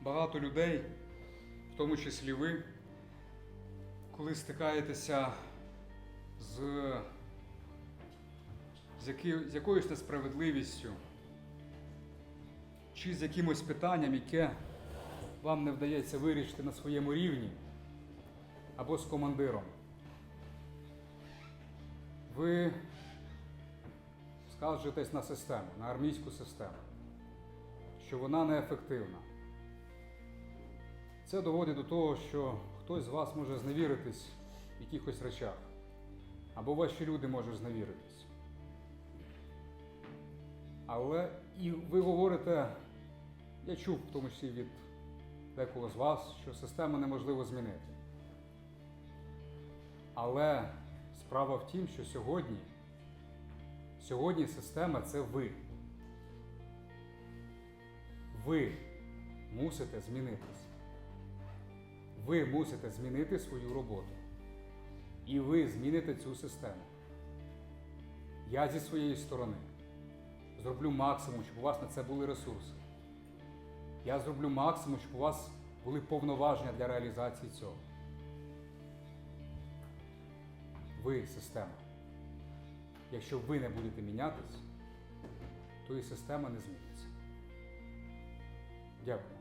багато людей, в тому числі ви, коли стикаєтеся з, з, які, з якоюсь несправедливістю чи з якимось питанням, яке вам не вдається вирішити на своєму рівні або з командиром. Ви скаржитесь на систему, на армійську систему, що вона неефективна. Це доводить до того, що хтось з вас може зневіритись в якихось речах, або ваші люди можуть зневіритись. Але і ви говорите, я чув в тому числі від декого з вас, що систему неможливо змінити. Але справа в тім, що сьогодні, сьогодні система це ви. Ви мусите змінитись. Ви мусите змінити свою роботу. І ви зміните цю систему. Я зі своєї сторони зроблю максимум, щоб у вас на це були ресурси. Я зроблю максимум, щоб у вас були повноваження для реалізації цього. Ви система. Якщо ви не будете мінятись, то і система не зміниться. Дякую.